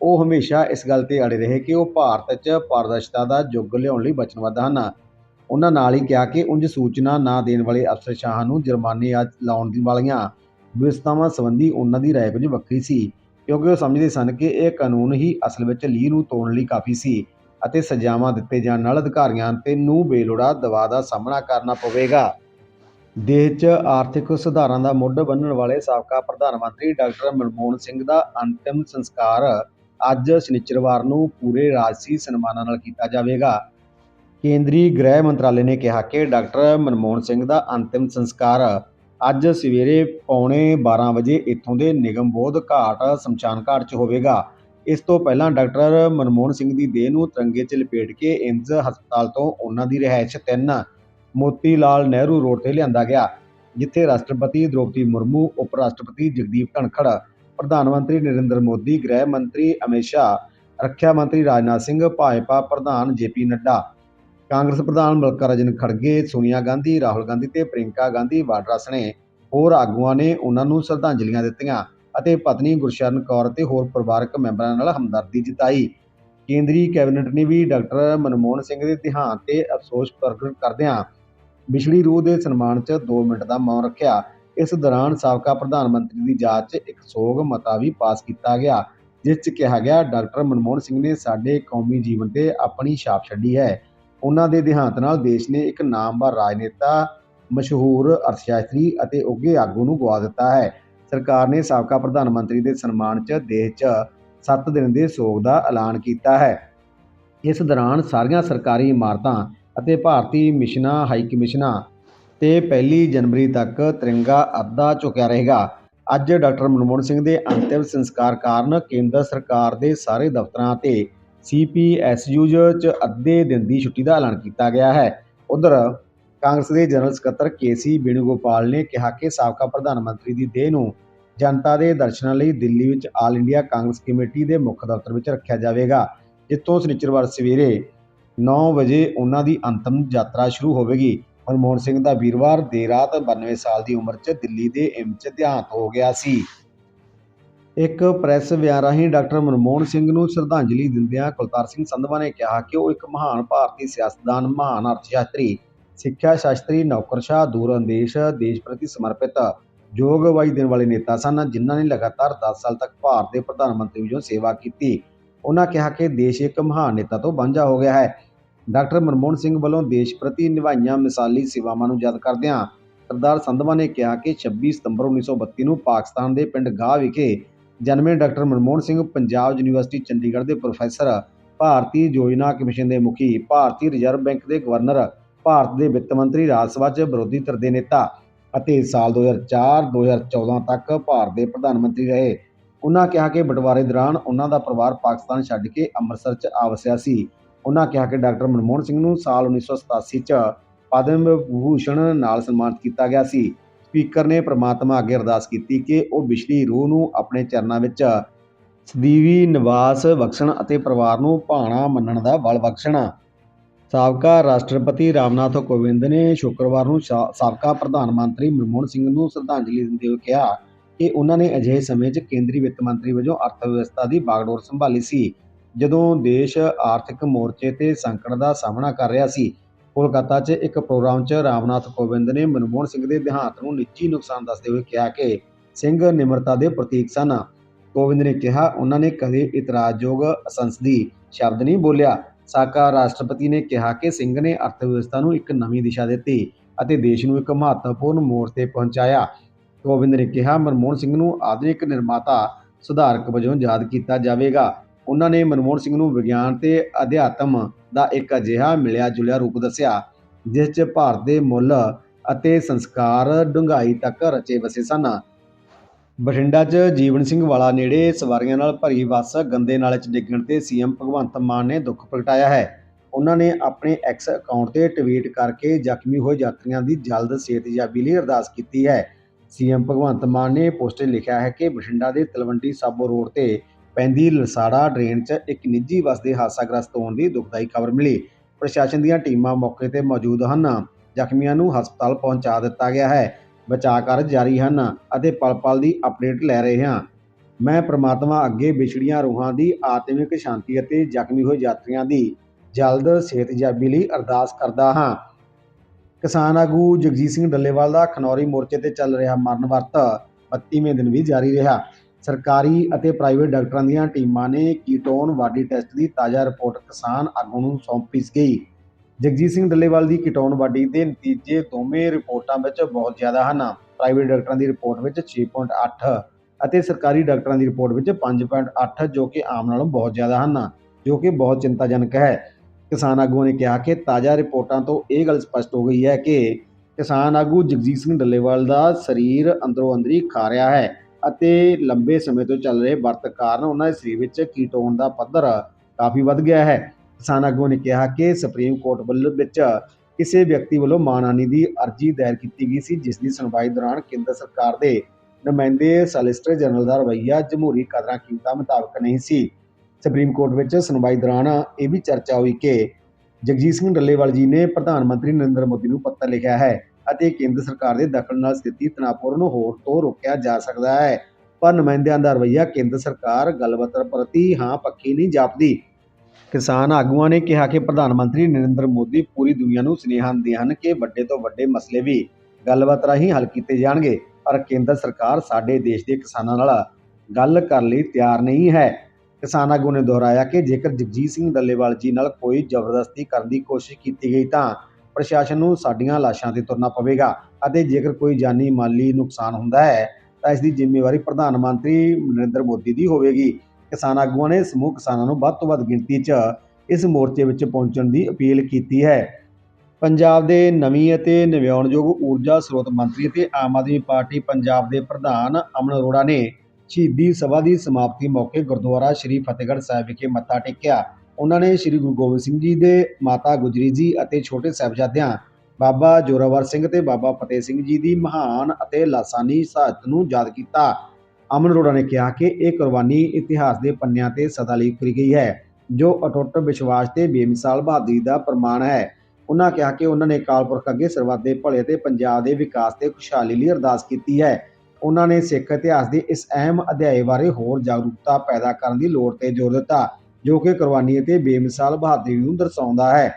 ਉਹ ਹਮੇਸ਼ਾ ਇਸ ਗੱਲ ਤੇ ਅੜੇ ਰਹੇ ਕਿ ਉਹ ਭਾਰਤ 'ਚ ਪਾਰਦਰਸ਼ਤਾ ਦਾ ਯੁੱਗ ਲਿਆਉਣ ਲਈ ਵਚਨਬੱਧ ਹਨ। ਉਹਨਾਂ ਨਾਲ ਹੀ ਕਿਹਾ ਕਿ ਉਂਝ ਸੂਚਨਾ ਨਾ ਦੇਣ ਵਾਲੇ ਅਫਸਰ ਅਫਸਰਸ਼ਾਹਾਂ ਨੂੰ ਜੁਰਮਾਨੇ ਆ ਲਾਉਣ ਦੀ ਵਾਲੀਆਂ ਵਿਵਸਥਾਵਾਂ ਸੰਬੰਧੀ ਉਹਨਾਂ ਦੀ ਰਾਏ ਕੁਝ ਵੱਖਰੀ ਸੀ, ਕਿਉਂਕਿ ਉਹ ਸਮਝਦੇ ਸਨ ਕਿ ਇਹ ਕਾਨੂੰਨ ਹੀ ਅਸਲ ਵਿੱਚ ਲੀਹ ਨੂੰ ਤੋੜਨ ਲਈ ਕਾਫੀ ਸੀ ਅਤੇ ਸਜ਼ਾਵਾਂ ਦਿੱਤੇ ਜਾਣ ਨਾਲ ਅਧਿਕਾਰੀਆਂ ਤੇ ਨੂੰ ਬੇਲੋੜਾ ਦਬਾਅ ਦਾ ਸਾਹਮਣਾ ਕਰਨਾ ਪਵੇਗਾ। ਦੇਸ਼ 'ਚ ਆਰਥਿਕ ਸੁਧਾਰਾਂ ਦਾ ਮੁੱਢ ਬੰਨਣ ਵਾਲੇ ਸਾਬਕਾ ਪ੍ਰਧਾਨ ਮੰਤਰੀ ਡਾਕਟਰ ਮਨਮੋਹਨ ਸਿੰਘ ਦਾ ਅੰਤਿਮ ਸੰਸਕਾਰ ਅੱਜ ਸ਼ਨੀਚਰਵਾਰ ਨੂੰ ਪੂਰੇ ਰਾਜਸੀ ਸਨਮਾਨਾਂ ਨਾਲ ਕੀਤਾ ਜਾਵੇਗਾ। ਕੇਂਦਰੀ ਗ੍ਰਹਿ ਮੰਤਰਾਲੇ ਨੇ ਕਿਹਾ ਕਿ ਡਾਕਟਰ ਮਨਮੋਹਨ ਸਿੰਘ ਦਾ ਅੰਤਿਮ ਸੰਸਕਾਰ ਅੱਜ ਸਵੇਰੇ ਪੌਣੇ 12 ਵਜੇ ਇੱਥੋਂ ਦੇ ਨਿਗਮਬੋਧ ਘਾਟ ਸ਼ਮਸ਼ਾਨ ਘਾਟ 'ਚ ਹੋਵੇਗਾ। ਇਸ ਤੋਂ ਪਹਿਲਾਂ ਡਾਕਟਰ ਮਨਮੋਹਨ ਸਿੰਘ ਦੀ ਦੇਹ ਨੂੰ ਤਿਰੰਗੇ 'ਚ ਲਪੇਟ ਕੇ ਏਮਜ਼ ਹਸਪਤਾਲ ਤੋਂ ਉਹਨਾਂ ਦੀ ਰਿਹਾਇਸ਼ 3 ਮੋਤੀ ਲਾਲ ਨਹਿਰੂ ਰੋਡ ਤੇ ਲਿਆਂਦਾ ਗਿਆ, ਜਿੱਥੇ ਰਾਸ਼ਟਰਪਤੀ ਦ੍ਰੋਪਦੀ ਮੁਰਮੂ ਉਪ ਰਾਸ਼ਟਰਪਤੀ ਜਗਦੀਪ ਧਨਖੜ, ਪ੍ਰਧਾਨ ਮੰਤਰੀ ਨਰਿੰਦਰ ਮੋਦੀ, ਗ੍ਰਹਿ ਮੰਤਰੀ ਅਮਿਤ ਸ਼ਾਹ, ਰੱਖਿਆ ਮੰਤਰੀ ਰਾਜਨਾਥ ਸਿੰਘ, ਭਾਜਪਾ ਪ੍ਰਧਾਨ ਜੇਪੀ ਨੱਡਾ ਕਾਂਗਰਸ ਪ੍ਰਧਾਨ ਮਲਕਾਰਜਨ ਖੜਗੇ, ਸੋਨੀਆ ਗਾਂਧੀ, ਰਾਹੁਲ ਗਾਂਧੀ ਤੇ ਪ੍ਰਿੰਕਾ ਗਾਂਧੀ ਵਾਡਰਾ ਸਣੇ ਹੋਰ ਆਗੂਆਂ ਨੇ ਉਹਨਾਂ ਨੂੰ ਸ਼ਰਧਾਂਜਲੀਆਂ ਦਿੱਤੀਆਂ ਅਤੇ ਪਤਨੀ ਗੁਰਸ਼ਰਨ ਕੌਰ ਤੇ ਹੋਰ ਪਰਿਵਾਰਕ ਮੈਂਬਰਾਂ ਨਾਲ ਹਮਦਰਦੀ ਜਤਾਈ। ਕੇਂਦਰੀ ਕੈਬਨਿਟ ਨੇ ਵੀ ਡਾਕਟਰ ਮਨਮੋਹਨ ਸਿੰਘ ਦੇ ਦੇਹਾਂਤ ਤੇ ਅਫਸੋਸ ਪ੍ਰਗਟ ਕਰਦਿਆਂ ਵਿਛੜੀ ਰੂਹ ਦੇ ਸਨਮਾਨ 'ਚ 2 ਮਿੰਟ ਦਾ ਮੌਨ ਰੱਖਿਆ। ਇਸ ਦੌਰਾਨ ਸਾਬਕਾ ਪ੍ਰਧਾਨ ਮੰਤਰੀ ਦੀ ਯਾਦ 'ਚ ਇੱਕ ਸੋਗ ਮਤਾ ਵੀ ਪਾਸ ਕੀਤਾ ਗਿਆ, ਜਿਸ 'ਚ ਕਿਹਾ ਗਿਆ, ਡਾਕਟਰ ਮਨਮੋਹਨ ਸਿੰਘ ਨੇ ਸਾਡੇ ਕੌਮੀ ਜੀਵਨ ਤੇ ਆਪਣੀ ਛਾਪ ਛੱਡੀ ਹੈ। ਉਹਨਾਂ ਦੇ ਦੇਹਾਂਤ ਨਾਲ ਦੇਸ਼ ਨੇ ਇੱਕ ਨਾਮਵਰ ਰਾਜਨੇਤਾ, ਮਸ਼ਹੂਰ ਅਰਥਸ਼ਾਸਤਰੀ ਅਤੇ ਉੱਘੇ ਆਗੂ ਨੂੰ ਗਵਾ ਦਿੱਤਾ ਹੈ। ਸਰਕਾਰ ਨੇ ਸਾਬਕਾ ਪ੍ਰਧਾਨ ਮੰਤਰੀ ਦੇ ਸਨਮਾਨ 'ਚ ਦੇਸ਼ 'ਚ 7 ਦਿਨ ਦੇ ਸੋਗ ਦਾ ਐਲਾਨ ਕੀਤਾ ਹੈ। ਇਸ ਦੌਰਾਨ ਸਾਰੀਆਂ ਸਰਕਾਰੀ ਇਮਾਰਤਾਂ ਅਤੇ ਭਾਰਤੀ ਮਿਸ਼ਨਾਂ, ਹਾਈ ਕਮਿਸ਼ਨਾਂ ਤੇ ਪਹਿਲੀ ਜਨਵਰੀ ਤੱਕ ਤਿਰੰਗਾ ਅੱਧਾ ਝੁਕਿਆ ਰਹੇਗਾ। ਅੱਜ ਡਾਕਟਰ ਮਨਮੋਹਨ ਸਿੰਘ ਦੇ ਅੰਤਿਮ ਸੰਸਕਾਰ ਕਾਰਨ ਕੇਂਦਰ ਸਰਕਾਰ ਦੇ ਸਾਰੇ ਦਫ਼ਤਰਾਂ ਤੇ ਸੀਪੀਐਸਯੂਜ਼ 'ਚ ਅੱਧੇ ਦਿਨ ਦੀ ਛੁੱਟੀ ਦਾ ਐਲਾਨ ਕੀਤਾ ਗਿਆ ਹੈ। ਉਧਰ ਕਾਂਗਰਸ ਦੇ ਜਨਰਲ ਸਕੱਤਰ ਕੇਸੀ ਬੇਣੂਗੋਪਾਲ ਨੇ ਕਿਹਾ ਕਿ ਸਾਬਕਾ ਪ੍ਰਧਾਨ ਮੰਤਰੀ ਦੀ ਦੇਹ ਨੂੰ ਜਨਤਾ ਦੇ ਦਰਸ਼ਨਾਂ ਲਈ ਦਿੱਲੀ ਵਿੱਚ ਆਲ ਇੰਡੀਆ ਕਾਂਗਰਸ ਕਮੇਟੀ ਦੇ ਮੁੱਖ ਦਫ਼ਤਰ ਵਿੱਚ ਰੱਖਿਆ ਜਾਵੇਗਾ, ਜਿੱਥੋਂ ਸ਼ਨੀਚਰਵਾਰ ਸਵੇਰੇ 9 ਵਜੇ ਉਹਨਾਂ ਦੀ ਅੰਤਮ ਯਾਤਰਾ ਸ਼ੁਰੂ ਹੋਵੇਗੀ। ਮਨਮੋਹਨ ਸਿੰਘ ਦਾ ਵੀਰਵਾਰ ਦੇਰ ਰਾਤ 92 ਸਾਲ ਦੀ ਉਮਰ 'ਚ ਦਿੱਲੀ ਦੇ ਏਮਸ 'ਚ ਦੇਹਾਂਤ ਹੋ ਗਿਆ ਸੀ। ਇੱਕ ਪ੍ਰੈਸ ਬਿਆਨ ਰਾਹੀਂ ਡਾਕਟਰ ਮਨਮੋਹਨ ਸਿੰਘ ਨੂੰ ਸ਼ਰਧਾਂਜਲੀ ਦਿੰਦਿਆਂ ਕੁਲਤਾਰ ਸਿੰਘ ਸੰਧਵਾ ਨੇ ਕਿਹਾ ਕਿ ਉਹ ਇੱਕ ਮਹਾਨ ਭਾਰਤੀ ਸਿਆਸਤਦਾਨ, ਮਹਾਨ ਅਰਥਸ਼ਾਸਤਰੀ, ਸਿੱਖਿਆ ਸ਼ਾਸਤਰੀ, ਨੌਕਰਸ਼ਾਹ, ਦੂਰਅੰਦੇਸ਼, ਦੇਸ਼ ਪ੍ਰਤੀ ਸਮਰਪਿਤ ਯੋਗ ਅਗਵਾਈ ਦੇਣ ਵਾਲੇ ਨੇਤਾ ਸਨ, ਜਿਨ੍ਹਾਂ ਨੇ ਲਗਾਤਾਰ 10 ਸਾਲ ਤੱਕ ਭਾਰਤ ਦੇ ਪ੍ਰਧਾਨ ਮੰਤਰੀ ਵਜੋਂ ਸੇਵਾ ਕੀਤੀ। ਉਹਨਾਂ ਕਿਹਾ ਕਿ ਦੇਸ਼ ਇੱਕ ਮਹਾਨ ਨੇਤਾ ਤੋਂ ਵਾਂਝਾ ਹੋ ਗਿਆ ਹੈ। ਡਾਕਟਰ ਮਨਮੋਹਨ ਸਿੰਘ ਵੱਲੋਂ ਦੇਸ਼ ਪ੍ਰਤੀ ਨਿਭਾਈਆਂ ਮਿਸਾਲੀ ਸੇਵਾਵਾਂ ਨੂੰ ਯਾਦ ਕਰਦਿਆਂ ਸਰਦਾਰ ਸੰਧਵਾ ਨੇ ਕਿਹਾ ਕਿ 26 ਸਤੰਬਰ 1932 ਨੂੰ ਪਾਕਿਸਤਾਨ ਦੇ ਪਿੰਡ ਗਾਹ ਵਿਖੇ ਜਨਮੇ ਡਾਕਟਰ ਮਨਮੋਹਨ ਸਿੰਘ ਪੰਜਾਬ ਯੂਨੀਵਰਸਿਟੀ, ਚੰਡੀਗੜ੍ਹ ਦੇ ਪ੍ਰੋਫੈਸਰ, ਭਾਰਤੀ ਯੋਜਨਾ ਕਮਿਸ਼ਨ ਦੇ ਮੁਖੀ, ਭਾਰਤੀ ਰਿਜ਼ਰਵ ਬੈਂਕ ਦੇ ਗਵਰਨਰ, ਭਾਰਤ ਦੇ ਵਿੱਤ ਮੰਤਰੀ, ਰਾਜ ਸਭਾ 'ਚ ਵਿਰੋਧੀ ਧਿਰ ਦੇ ਨੇਤਾ ਅਤੇ ਸਾਲ 2004-2014 ਤੱਕ ਭਾਰਤ ਦੇ ਪ੍ਰਧਾਨ ਮੰਤਰੀ ਰਹੇ। ਉਹਨਾਂ ਕਿਹਾ ਕਿ ਬਟਵਾਰੇ ਦੌਰਾਨ ਉਹਨਾਂ ਦਾ ਪਰਿਵਾਰ ਪਾਕਿਸਤਾਨ ਛੱਡ ਕੇ ਅੰਮ੍ਰਿਤਸਰ 'ਚ ਆ ਵਸਿਆ ਸੀ। ਉਹਨਾਂ ਕਿਹਾ ਕਿ ਡਾਕਟਰ ਮਨਮੋਹਨ ਸਿੰਘ ਨੂੰ ਸਾਲ 1987 'ਚ ਪਦਮ ਵਿਭੂਸ਼ਣ ਨਾਲ ਸਨਮਾਨਿਤ ਕੀਤਾ ਗਿਆ ਸੀ। ਸਪੀਕਰ ਨੇ ਪ੍ਰਮਾਤਮਾ ਅੱਗੇ ਅਰਦਾਸ ਕੀਤੀ ਕਿ ਉਹ ਵਿਛੜੀ ਰੂਹ ਨੂੰ ਆਪਣੇ ਚਰਨਾਂ ਵਿੱਚ ਸਦੀਵੀ ਨਿਵਾਸ ਬਖਸ਼ਣ ਅਤੇ ਪਰਿਵਾਰ ਨੂੰ ਭਾਣਾ ਮੰਨਣ ਦਾ ਬਲ ਬਖਸ਼ਣ। ਸਾਬਕਾ ਰਾਸ਼ਟਰਪਤੀ ਰਾਮਨਾਥ ਕੋਵਿੰਦ ਨੇ ਸ਼ੁੱਕਰਵਾਰ ਨੂੰ ਸਾ- ਸਾਬਕਾ ਪ੍ਰਧਾਨ ਮੰਤਰੀ ਮਨਮੋਹਨ ਸਿੰਘ ਨੂੰ ਸ਼ਰਧਾਂਜਲੀ ਦਿੰਦੇ ਹੋਏ ਕਿਹਾ ਕਿ ਉਹਨਾਂ ਨੇ ਅਜਿਹੇ ਸਮੇਂ 'ਚ ਕੇਂਦਰੀ ਵਿੱਤ ਮੰਤਰੀ ਵਜੋਂ ਅਰਥ ਵਿਵਸਥਾ ਦੀ ਬਾਗਡੋਰ ਸੰਭਾਲੀ ਸੀ, ਜਦੋਂ ਦੇਸ਼ ਆਰਥਿਕ ਮੋਰਚੇ ਤੇ ਸੰਕਟ ਦਾ ਸਾਹਮਣਾ ਕਰ ਰਿਹਾ ਸੀ। ਕੋਲਕਾਤਾ 'ਚ ਇੱਕ ਪ੍ਰੋਗਰਾਮ 'ਚ ਰਾਮਨਾਥ ਕੋਵਿੰਦ ਨੇ ਮਨਮੋਹਨ ਸਿੰਘ ਦੇ ਦੇਹਾਂਤ ਨੂੰ ਨਿੱਜੀ ਨੁਕਸਾਨ ਦੱਸਦੇ ਹੋਏ ਕਿਹਾ ਕਿ ਸਿੰਘ ਨਿਮਰਤਾ ਦੇ ਪ੍ਰਤੀਕ ਸਨ। ਕੋਵਿੰਦ ਨੇ ਕਿਹਾ, ਉਹਨਾਂ ਨੇ ਕਦੇ ਇਤਰਾਜ਼ਯੋਗ ਅਸੰਸਦੀ ਸ਼ਬਦ ਨਹੀਂ ਬੋਲਿਆ। ਸਾਕਾ ਰਾਸ਼ਟਰਪਤੀ ਨੇ ਕਿਹਾ ਕਿ ਸਿੰਘ ਨੇ ਅਰਥ ਵਿਵਸਥਾ ਨੂੰ ਇੱਕ ਨਵੀਂ ਦਿਸ਼ਾ ਦਿੱਤੀ ਅਤੇ ਦੇਸ਼ ਨੂੰ ਇੱਕ ਮਹੱਤਵਪੂਰਨ ਮੋੜ ਤੇ ਪਹੁੰਚਾਇਆ। ਕੋਵਿੰਦ ਨੇ ਕਿਹਾ, ਮਨਮੋਹਨ ਸਿੰਘ ਨੂੰ ਆਧੁਨਿਕ ਨਿਰਮਾਤਾ, ਸੁਧਾਰਕ ਵਜੋਂ ਯਾਦ ਕੀਤਾ ਜਾਵੇਗਾ। ਉਹਨਾਂ ਨੇ ਮਨਮੋਹਨ ਸਿੰਘ ਨੂੰ ਵਿਗਿਆਨ ਤੇ ਅਧਿਆਤਮ ਦਾ ਇੱਕ ਅਜਿਹਾ ਮਿਲਿਆ ਜੁਲਿਆ ਰੂਪ ਦੱਸਿਆ, ਜਿਸ 'ਚ ਭਾਰਤ ਦੇ ਮੁੱਲ ਅਤੇ ਸੰਸਕਾਰ ਡੂੰਘਾਈ ਤੱਕ ਰਚੇ ਵਸੇ ਸਨ। ਬਠਿੰਡਾ 'ਚ ਜੀਵਨ ਸਿੰਘ ਵਾਲਾ ਨੇੜੇ ਸਵਾਰੀਆਂ ਨਾਲ ਭਰੀ ਬੱਸ ਗੰਦੇ ਨਾਲੇ 'ਚ ਡਿੱਗਣ ਤੇ ਸੀਐਮ ਭਗਵੰਤ ਮਾਨ ਨੇ ਦੁੱਖ ਪ੍ਰਗਟਾਇਆ ਹੈ। ਉਹਨਾਂ ਨੇ ਆਪਣੇ ਐਕਸ ਅਕਾਊਂਟ ਤੇ ਟਵੀਟ ਕਰਕੇ ਜ਼ਖਮੀ ਹੋਏ ਯਾਤਰੀਆਂ ਦੀ ਜਲਦ ਸਿਹਤਯਾਬੀ ਲਈ ਅਰਦਾਸ ਕੀਤੀ ਹੈ। ਸੀਐਮ ਭਗਵੰਤ ਮਾਨ ਨੇ ਪੋਸਟ ਲਿਖਿਆ ਹੈ ਕਿ ਬਠਿੰਡਾ ਦੇ ਤਲਵੰਡੀ ਸਾਬੋ ਰੋਡ ਤੇ ਪੈਂਦੀ ਲਸਾੜਾ ਡਰੇਨ 'ਚ ਇੱਕ ਨਿੱਜੀ ਬੱਸ ਦੇ ਹਾਦਸਾਗ੍ਰਸਤ ਹੋਣ ਦੀ ਦੁਖਦਾਈ ਖਬਰ ਮਿਲੀ। ਪ੍ਰਸ਼ਾਸਨ ਦੀਆਂ ਟੀਮਾਂ ਮੌਕੇ ਤੇ ਮੌਜੂਦ ਹਨ। ਜ਼ਖਮੀਆਂ ਨੂੰ ਹਸਪਤਾਲ ਪਹੁੰਚਾ ਦਿੱਤਾ ਗਿਆ ਹੈ। ਬਚਾਅ ਕਾਰਜ ਜਾਰੀ ਹਨ ਅਤੇ ਪਲ-ਪਲ ਦੀ ਅਪਡੇਟ ਲੈ ਰਹੇ ਹਾਂ। ਮੈਂ ਪ੍ਰਮਾਤਮਾ ਅੱਗੇ ਵਿਛੜੀਆਂ ਰੂਹਾਂ ਦੀ ਆਤਮਿਕ ਸ਼ਾਂਤੀ ਅਤੇ ਜ਼ਖਮੀ ਹੋਏ ਯਾਤਰੀਆਂ ਦੀ ਜਲਦ ਸਿਹਤਯਾਬੀ ਲਈ ਅਰਦਾਸ ਕਰਦਾ ਹਾਂ। ਕਿਸਾਨ ਆਗੂ ਜਗਜੀਤ ਸਿੰਘ ਡੱਲੇਵਾਲ ਦਾ ਖਨੌਰੀ ਮੋਰਚੇ ਤੇ ਚੱਲ ਰਿਹਾ ਮਰਨ ਵਰਤ 32ਵੇਂ ਦਿਨ ਵੀ ਜਾਰੀ ਰਿਹਾ। ਸਰਕਾਰੀ ਅਤੇ ਪ੍ਰਾਈਵੇਟ ਡਾਕਟਰਾਂ ਦੀਆਂ ਟੀਮਾਂ ਨੇ ਕੀਟੋਨ ਬਾਡੀ ਟੈਸਟ ਦੀ ਤਾਜ਼ਾ ਰਿਪੋਰਟ ਕਿਸਾਨ ਆਗੂ ਨੂੰ ਸੌਂਪੀ ਗਈ ਜਗਜੀਤ ਸਿੰਘ ਡੱਲੇਵਾਲ ਦੀ ਕੀਟੋਨ ਬਾਡੀ ਦੇ ਨਤੀਜੇ ਦੋਵੇਂ ਰਿਪੋਰਟਾਂ ਵਿੱਚ ਬਹੁਤ ਜ਼ਿਆਦਾ ਹਨ। ਪ੍ਰਾਈਵੇਟ ਡਾਕਟਰਾਂ ਦੀ ਰਿਪੋਰਟ ਵਿੱਚ 6.8 ਅਤੇ ਸਰਕਾਰੀ ਡਾਕਟਰਾਂ ਦੀ ਰਿਪੋਰਟ ਵਿੱਚ 5.8 ਜੋ ਕਿ ਆਮ ਨਾਲੋਂ ਬਹੁਤ ਜ਼ਿਆਦਾ ਹਨ, ਜੋ ਕਿ ਬਹੁਤ ਚਿੰਤਾਜਨਕ ਹੈ। ਕਿਸਾਨ ਆਗੂਆਂ ਨੇ ਕਿਹਾ ਕਿ ਤਾਜ਼ਾ ਰਿਪੋਰਟਾਂ ਤੋਂ ਇਹ ਗੱਲ ਸਪਸ਼ਟ ਹੋ ਗਈ ਹੈ ਕਿ ਕਿਸਾਨ ਆਗੂ ਜਗਜੀਤ ਸਿੰਘ ਡੱਲੇਵਾਲ ਦਾ ਸਰੀਰ ਅੰਦਰੋਂ ਅੰਦਰੀ ਖਾ ਰਿਹਾ ਹੈ। ਅਤੇ ਲੰਬੇ ਸਮੇਂ ਤੋਂ ਚੱਲ ਰਹੇ ਵਰਤ ਕਾਰਨ ਉਹਨਾਂ ਦੇ ਸਰੀਰ ਵਿੱਚ ਕੀਟੋਨ ਦਾ ਪੱਧਰ ਕਾਫੀ ਵੱਧ ਗਿਆ ਹੈ। ਕਿਸਾਨ ਆਗੂ ਨੇ ਕਿਹਾ ਕਿ ਸੁਪਰੀਮ ਕੋਰਟ ਵੱਲੋਂ ਵਿੱਚ ਕਿਸੇ ਵਿਅਕਤੀ ਵੱਲੋਂ ਮਾਨਹਾਨੀ ਦੀ ਅਰਜ਼ੀ ਦਾਇਰ ਕੀਤੀ ਗਈ ਸੀ, ਜਿਸ ਦੀ ਸੁਣਵਾਈ ਦੌਰਾਨ ਕੇਂਦਰ ਸਰਕਾਰ ਦੇ ਨੁਮਾਇੰਦੇ ਸਾਲਿਸਿਟਰ ਜਨਰਲ ਦਾ ਰਵੱਈਆ ਜਮਹੂਰੀ ਕਦਰਾਂ ਕੀਮਤਾਂ ਮੁਤਾਬਕ ਨਹੀਂ ਸੀ। ਸੁਪਰੀਮ ਕੋਰਟ ਵਿੱਚ ਸੁਣਵਾਈ ਦੌਰਾਨ ਇਹ ਵੀ ਚਰਚਾ ਹੋਈ ਕਿ ਜਗਜੀਤ ਸਿੰਘ ਡੱਲੇਵਾਲ ਜੀ ਨੇ ਪ੍ਰਧਾਨ ਮੰਤਰੀ ਨਰਿੰਦਰ ਮੋਦੀ ਨੂੰ ਪੱਤਰ ਲਿਖਿਆ ਹੈ। ਅਤੇ ਕੇਂਦਰ ਸਰਕਾਰ ਦੇ ਦਖਲ ਨਾਲ ਸਥਿਤੀ ਤਣਾਅਪੂਰਨ ਹੋਰ ਤੋਂ ਰੋਕਿਆ ਜਾ ਸਕਦਾ ਹੈ। ਪਰ ਨੁਮਾਇੰਦਿਆਂ ਦਾ ਰਵੱਈਆ ਕੇਂਦਰ ਸਰਕਾਰ ਗੱਲਬਾਤ ਪ੍ਰਤੀ ਹਾਂ ਪੱਖੀ ਨਹੀਂ ਜਾਪਦੀ। ਕਿਸਾਨ ਆਗੂਆਂ ਨੇ ਕਿਹਾ ਕਿ ਪ੍ਰਧਾਨ ਮੰਤਰੀ ਨਰਿੰਦਰ ਮੋਦੀ ਪੂਰੀ ਦੁਨੀਆ ਨੂੰ ਸੁਨੇਹਾ ਦਿੰਦੇ ਹਨ ਕਿ ਵੱਡੇ ਤੋਂ ਵੱਡੇ ਮਸਲੇ ਵੀ ਗੱਲਬਾਤ ਰਾਹੀਂ ਹੱਲ ਕੀਤੇ ਜਾਣਗੇ, ਪਰ ਕੇਂਦਰ ਸਰਕਾਰ ਸਾਡੇ ਦੇਸ਼ ਦੇ ਕਿਸਾਨਾਂ ਨਾਲ ਗੱਲ ਕਰਨ ਲਈ ਤਿਆਰ ਨਹੀਂ ਹੈ। ਕਿਸਾਨ ਆਗੂ ਨੇ ਦੁਹਰਾਇਆ ਕਿ ਜੇਕਰ ਜਗਜੀਤ ਸਿੰਘ ਡੱਲੇਵਾਲ ਜੀ ਨਾਲ ਕੋਈ ਜ਼ਬਰਦਸਤੀ ਕਰਨ ਦੀ ਕੋਸ਼ਿਸ਼ ਕੀਤੀ ਗਈ ਤਾਂ ਪ੍ਰਸ਼ਾਸਨ ਨੂੰ ਸਾਡੀਆਂ ਲਾਸ਼ਾਂ ਤੇ ਤੁਰਨਾ ਪਵੇਗਾ ਅਤੇ ਜੇਕਰ ਕੋਈ ਜਾਨੀ ਮਾਲੀ ਨੁਕਸਾਨ ਹੁੰਦਾ ਹੈ, ਤਾਂ ਇਸ ਦੀ ਜ਼ਿੰਮੇਵਾਰੀ ਪ੍ਰਧਾਨ ਮੰਤਰੀ ਨਰਿੰਦਰ ਮੋਦੀ ਦੀ ਹੋਵੇਗੀ। ਕਿਸਾਨ ਆਗੂਆਂ ਨੇ ਸਮੂਹ ਕਿਸਾਨਾਂ ਨੂੰ ਵੱਧ ਤੋਂ ਵੱਧ ਗਿਣਤੀ 'ਚ ਇਸ ਮੋਰਚੇ ਵਿੱਚ ਪਹੁੰਚਣ ਦੀ ਅਪੀਲ ਕੀਤੀ ਹੈ। ਪੰਜਾਬ ਦੇ ਨਵੀਂ ਅਤੇ ਨਵਿਆਉਣਯੋਗ ਊਰਜਾ ਸਰੋਤ ਮੰਤਰੀ ਅਤੇ ਆਮ ਆਦਮੀ ਪਾਰਟੀ ਪੰਜਾਬ ਦੇ ਪ੍ਰਧਾਨ ਅਮਨ ਅਰੋੜਾ ਨੇ ਸ਼ਹੀਦੀ ਸਭਾ ਦੀ ਸਮਾਪਤੀ ਮੌਕੇ ਗੁਰਦੁਆਰਾ ਸ੍ਰੀ ਫਤਿਹਗੜ੍ਹ ਸਾਹਿਬ ਵਿਖੇ ਮੱਥਾ ਟੇਕਿਆ। ਉਹਨਾਂ ਨੇ ਸ੍ਰੀ ਗੁਰੂ ਗੋਬਿੰਦ ਸਿੰਘ ਜੀ ਦੇ ਮਾਤਾ ਗੁਜਰੀ ਜੀ ਅਤੇ ਛੋਟੇ ਸਾਹਿਬਜ਼ਾਦਿਆਂ, ਬਾਬਾ ਜੋਰਾਵਰ ਸਿੰਘ ਤੇ ਬਾਬਾ ਫਤਿਹ ਸਿੰਘ ਜੀ ਦੀ ਮਹਾਨ ਅਤੇ ਲਾਸਾਨੀ ਸ਼ਹਾਦਤ ਨੂੰ ਯਾਦ ਕੀਤਾ। ਅਮਨ ਅਰੋੜਾ ਨੇ ਕਿਹਾ ਕਿ ਇਹ ਕੁਰਬਾਨੀ ਇਤਿਹਾਸ ਦੇ ਪੰਨਿਆਂ ਤੇ ਸਦਾ ਲਈ ਉਕਰੀ ਗਈ ਹੈ, ਜੋ ਅਟੁੱਟ ਵਿਸ਼ਵਾਸ ਤੇ ਬੇਮਿਸਾਲ ਬਹਾਦਰੀ ਦਾ ਪ੍ਰਮਾਣ ਹੈ। ਉਹਨਾਂ ਕਿਹਾ ਕਿ ਉਹਨਾਂ ਨੇ ਅਕਾਲ ਪੁਰਖ ਅੱਗੇ ਸਰਬੱਤ ਦੇ ਭਲੇ ਤੇ ਪੰਜਾਬ ਦੇ ਵਿਕਾਸ ਤੇ ਖੁਸ਼ਹਾਲੀ ਲਈ ਅਰਦਾਸ ਕੀਤੀ ਹੈ। ਉਹਨਾਂ ਨੇ ਸਿੱਖ ਇਤਿਹਾਸ ਦੇ ਇਸ ਅਹਿਮ ਅਧਿਆਏ ਬਾਰੇ ਹੋਰ ਜਾਗਰੂਕਤਾ ਪੈਦਾ ਕਰਨ ਦੀ ਲੋੜ ਤੇ ਜ਼ੋਰ ਦਿੱਤਾ। ਜੋ ਕਿ ਕੁਰਬਾਨੀ ਅਤੇ ਬੇਮਿਸਾਲ ਬਹਾਦਰੀ ਨੂੰ ਦਰਸਾਉਂਦਾ ਹੈ।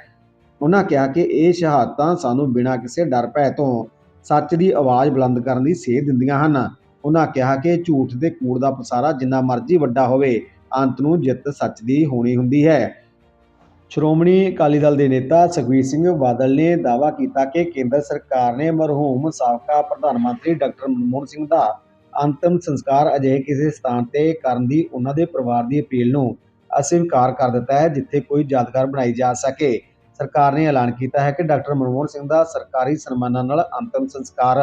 ਉਹਨਾਂ ਕਿਹਾ ਕਿ ਇਹ ਸ਼ਹਾਦਤਾਂ ਸਾਨੂੰ ਬਿਨਾਂ ਕਿਸੇ ਡਰ ਭੈ ਤੋਂ ਸੱਚ ਦੀ ਆਵਾਜ਼ ਬੁਲੰਦ ਕਰਨ ਦੀ ਸੇਧ ਦਿੰਦੀਆਂ ਹਨ। ਉਹਨਾਂ ਕਿਹਾ ਕਿ ਝੂਠ ਦੇ ਕੂੜ ਦਾ ਪਸਾਰਾ ਜਿੰਨਾ ਮਰਜ਼ੀ ਵੱਡਾ ਹੋਵੇ, ਅੰਤ ਨੂੰ ਜਿੱਤ ਸੱਚ ਦੀ ਹੋਣੀ ਹੁੰਦੀ ਹੈ। ਸ਼੍ਰੋਮਣੀ ਅਕਾਲੀ ਦਲ ਦੇ ਨੇਤਾ ਸੁਖਬੀਰ ਸਿੰਘ ਬਾਦਲ ਨੇ ਦਾਅਵਾ ਕੀਤਾ ਕਿ ਕੇਂਦਰ ਸਰਕਾਰ ਨੇ ਮਰਹੂਮ ਸਾਬਕਾ ਪ੍ਰਧਾਨ ਮੰਤਰੀ ਡਾਕਟਰ ਮਨਮੋਹਨ ਸਿੰਘ ਦਾ ਅੰਤਮ ਸੰਸਕਾਰ ਅਜਿਹੇ ਕਿਸੇ ਸਥਾਨ ਤੇ ਕਰਨ ਦੀ ਉਹਨਾਂ ਦੇ ਪਰਿਵਾਰ ਦੀ ਅਪੀਲ ਨੂੰ ਅਸਵੀਕਾਰ ਕਰ ਦਿੱਤਾ ਹੈ ਜਿੱਥੇ ਕੋਈ ਯਾਦਗਾਰ ਬਣਾਈ ਜਾ ਸਕੇ। ਸਰਕਾਰ ਨੇ ਐਲਾਨ ਕੀਤਾ ਹੈ ਕਿ ਡਾਕਟਰ ਮਨਮੋਹਨ ਸਿੰਘ ਦਾ ਸਰਕਾਰੀ ਸਨਮਾਨਾਂ ਨਾਲ ਅੰਤਿਮ ਸੰਸਕਾਰ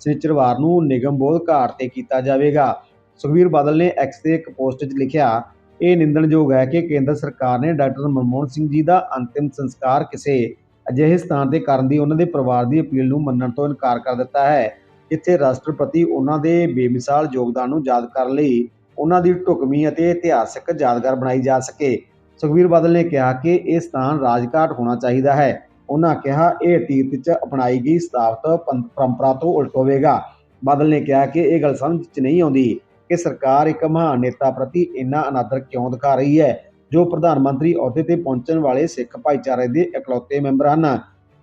ਸ਼ਨੀਚਰਵਾਰ ਨੂੰ ਨਿਗਮ ਬੋਧ ਘਾਟ ਤੇ ਕੀਤਾ ਜਾਵੇਗਾ। ਸੁਖਬੀਰ ਬਾਦਲ ਨੇ ਐਕਸ ਤੇ ਇੱਕ ਪੋਸਟ 'ਚ ਲਿਖਿਆ, ਇਹ ਨਿੰਦਣਯੋਗ ਹੈ ਕਿ ਕੇਂਦਰ ਸਰਕਾਰ ਨੇ ਡਾਕਟਰ ਮਨਮੋਹਨ ਸਿੰਘ ਜੀ ਦਾ ਅੰਤਿਮ ਸੰਸਕਾਰ ਕਿਸੇ ਅਜਿਹੇ ਸਥਾਨ ਤੇ ਕਰਨ ਦੀ ਉਹਨਾਂ ਦੇ ਪਰਿਵਾਰ ਦੀ ਅਪੀਲ ਨੂੰ ਮੰਨਣ ਤੋਂ ਇਨਕਾਰ ਕਰ ਦਿੱਤਾ ਹੈ, ਜਿੱਥੇ ਰਾਸ਼ਟਰਪਤੀ ਉਹਨਾਂ ਦੇ ਬੇਮਿਸਾਲ ਯੋਗਦਾਨ ਨੂੰ ਯਾਦ ਕਰਨ ਲਈ ਉਹਨਾਂ ਦੀ ਢੁਕਵੀਂ ਅਤੇ ਇਤਿਹਾਸਕ ਯਾਦਗਾਰ ਬਣਾਈ ਜਾ ਸਕੇ। ਸੁਖਬੀਰ ਬਾਦਲ ਨੇ ਕਿਹਾ ਕਿ ਇਹ ਸਥਾਨ ਰਾਜਘਾਟ ਹੋਣਾ ਚਾਹੀਦਾ ਹੈ। ਉਹਨਾਂ ਕਿਹਾ, ਇਹ ਅਤੀਤ 'ਚ ਅਪਣਾਈ ਗਈ ਸਥਾਪਤ ਪੰ- ਪਰੰਪਰਾ ਤੋਂ ਉਲਟ ਹੋਵੇਗਾ। ਬਾਦਲ ਨੇ ਕਿਹਾ ਕਿ ਇਹ ਗੱਲ ਸਮਝ 'ਚ ਨਹੀਂ ਆਉਂਦੀ ਕਿ ਸਰਕਾਰ ਇੱਕ ਮਹਾਨ ਨੇਤਾ ਪ੍ਰਤੀ ਇੰਨਾ ਅਨਾਦਰ ਕਿਉਂ ਦਿਖਾ ਰਹੀ ਹੈ, ਜੋ ਪ੍ਰਧਾਨ ਮੰਤਰੀ ਅਹੁਦੇ ਤੇ ਪਹੁੰਚਣ ਵਾਲੇ ਸਿੱਖ ਭਾਈਚਾਰੇ ਦੇ ਇਕਲੌਤੇ ਮੈਂਬਰ ਹਨ।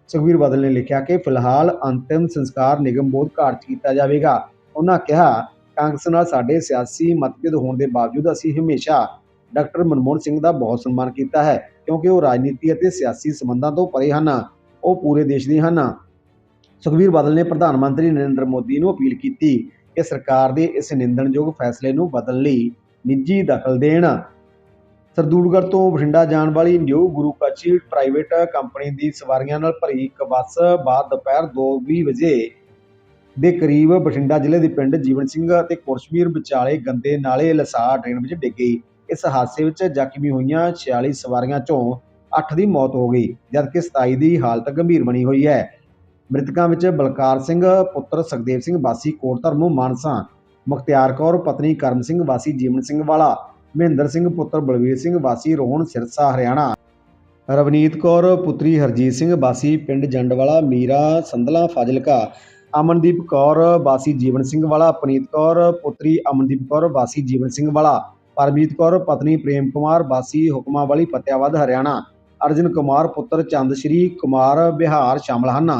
ਸੁਖਬੀਰ ਬਾਦਲ ਨੇ ਲਿਖਿਆ ਕਿ ਫਿਲਹਾਲ ਅੰਤਿਮ ਸੰਸਕਾਰ ਨਿਗਮਬੋਧ ਘਾਟ 'ਚ ਕੀਤਾ ਜਾਵੇਗਾ। ਉਹਨਾਂ ਕਿਹਾ ਕਾਂਗਰਸ ਨਾਲ ਸਾਡੇ ਸਿਆਸੀ ਮਤਭੇਦ ਹੋਣ ਦੇ ਬਾਵਜੂਦ ਅਸੀਂ ਹਮੇਸ਼ਾ ਡਾਕਟਰ ਮਨਮੋਹਨ ਸਿੰਘ ਦਾ ਬਹੁਤ ਸਨਮਾਨ ਕੀਤਾ ਹੈ, ਕਿਉਂਕਿ ਉਹ ਰਾਜਨੀਤੀ ਅਤੇ ਸਿਆਸੀ ਸੰਬੰਧਾਂ ਤੋਂ ਪਰੇ ਹਨ, ਉਹ ਪੂਰੇ ਦੇਸ਼ ਦੇ ਹਨ। ਸੁਖਬੀਰ ਬਾਦਲ ਨੇ ਪ੍ਰਧਾਨ ਮੰਤਰੀ ਨਰਿੰਦਰ ਮੋਦੀ ਨੂੰ ਅਪੀਲ ਕੀਤੀ ਕਿ ਸਰਕਾਰ ਦੇ ਇਸ ਨਿੰਦਣਯੋਗ ਫੈਸਲੇ ਨੂੰ ਬਦਲਣ ਲਈ ਨਿੱਜੀ ਦਖਲ ਦੇਣ। ਸਰਦੂਲਗੜ੍ਹ ਤੋਂ ਬਠਿੰਡਾ ਜਾਣ ਵਾਲੀ new Guru Kashi private company ਦੀ ਸਵਾਰੀਆਂ ਨਾਲ ਭਰੀ ਇੱਕ ਬੱਸ ਬਾਅਦ ਦੁਪਹਿਰ 2:20 ਵਜੇ ਦੇ ਕਰੀਬ ਬਠਿੰਡਾ ਜ਼ਿਲ੍ਹੇ ਦੇ ਪਿੰਡ ਜੀਵਨ ਸਿੰਘ ਅਤੇ ਕੁਰਸ਼ਮੀਰ ਵਿਚਾਲੇ ਗੰਦੇ ਨਾਲੇ ਲਸਾ ਟ੍ਰੇਨ ਵਿੱਚ ਡਿੱਗ ਗਈ। ਇਸ ਹਾਦਸੇ ਵਿੱਚ ਜ਼ਖਮੀ ਹੋਈਆਂ 46 ਸਵਾਰੀਆਂ ਚੋਂ 8 ਦੀ ਮੌਤ ਹੋ ਗਈ ਜਦਕਿ 27 ਦੀ ਹਾਲਤ ਗੰਭੀਰ ਬਣੀ ਹੋਈ ਹੈ। ਮ੍ਰਿਤਕਾਂ ਵਿੱਚ ਬਲਕਾਰ ਸਿੰਘ, ਪੁੱਤਰ ਸੁਖਦੇਵ ਸਿੰਘ ਵਾਸੀ ਕੋਟ ਧਰਮੂ ਮਾਨਸਾ, ਮੁਖਤਿਆਰ ਕੌਰ, ਪਤਨੀ ਕਰਮ ਸਿੰਘ ਵਾਸੀ ਜੀਵਨ ਸਿੰਘ ਵਾਲਾ, ਮਹਿੰਦਰ ਸਿੰਘ, ਪੁੱਤਰ ਬਲਵੀਰ ਸਿੰਘ ਵਾਸੀ ਰੋਹਣ ਸਿਰਸਾ, ਹਰਿਆਣਾ। ਰਵਨੀਤ ਕੌਰ, ਪੁੱਤਰੀ ਹਰਜੀਤ ਸਿੰਘ ਵਾਸੀ ਪਿੰਡ ਜੰਡਵਾਲਾ, ਮੀਰਾ, ਸੰਧਲਾ, ਫਾਜ਼ਿਲਕਾ ਅਮਨਦੀਪ ਕੌਰ, ਵਾਸੀ ਜੀਵਨ ਸਿੰਘ ਵਾਲਾ, ਪਨੀਤ ਕੌਰ, ਪੁੱਤਰੀ ਅਮਨਦੀਪ ਕੌਰ, ਵਾਸੀ ਜੀਵਨ ਸਿੰਘ ਵਾਲਾ, ਪਰਮਜੀਤ ਕੌਰ, ਪਤਨੀ ਪ੍ਰੇਮ ਕੁਮਾਰ, ਵਾਸੀ ਹੁਕਮਾ ਵਾਲੀ ਫਤਿਆਬਾਦ ਹਰਿਆਣਾ, ਅਰਜਨ ਕੁਮਾਰ, ਪੁੱਤਰ ਚੰਦ ਸ਼੍ਰੀ ਕੁਮਾਰ ਬਿਹਾਰ ਸ਼ਾਮਲ ਹਨ।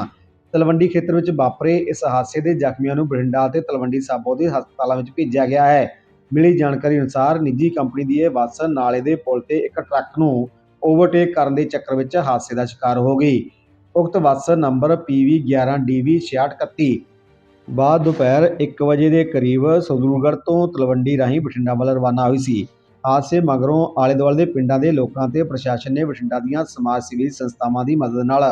ਤਲਵੰਡੀ ਖੇਤਰ ਵਿੱਚ ਵਾਪਰੇ ਇਸ ਹਾਦਸੇ ਦੇ ਜ਼ਖਮੀਆਂ ਨੂੰ ਬਠਿੰਡਾ ਅਤੇ ਤਲਵੰਡੀ ਸਾਬੋ ਦੇ ਹਸਪਤਾਲਾਂ ਵਿੱਚ ਭੇਜਿਆ ਗਿਆ ਹੈ। ਮਿਲੀ ਜਾਣਕਾਰੀ ਅਨੁਸਾਰ ਨਿੱਜੀ ਕੰਪਨੀ ਦੀ ਇਹ ਬੱਸ ਨਾਲੇ ਦੇ ਪੁਲ ਤੇ ਇੱਕ ਟਰੱਕ ਨੂੰ ਓਵਰਟੇਕ ਕਰਨ ਦੇ ਚੱਕਰ ਵਿੱਚ ਹਾਦਸੇ ਦਾ ਸ਼ਿਕਾਰ ਹੋ ਗਈ। ਉਕਤ ਬੱਸ ਨੰਬਰ PV 11DV 6631 ਬਾਅਦ ਦੁਪਹਿਰ 1 ਵਜੇ ਦੇ ਕਰੀਬ ਸਦੂਲਗੜ੍ਹ ਤੋਂ ਤਲਵੰਡੀ ਰਾਹੀਂ ਬਠਿੰਡਾ ਵੱਲ ਰਵਾਨਾ ਹੋਈ ਸੀ। ਹਾਦਸੇ ਮਗਰੋਂ ਆਲੇ ਦੁਆਲੇ ਦੇ ਪਿੰਡਾਂ ਦੇ ਲੋਕਾਂ ਤੇ ਪ੍ਰਸ਼ਾਸਨ ਨੇ ਬਠਿੰਡਾ ਦੀਆਂ ਸਮਾਜ ਸੇਵੀ ਸੰਸਥਾਵਾਂ ਦੀ ਮਦਦ ਨਾਲ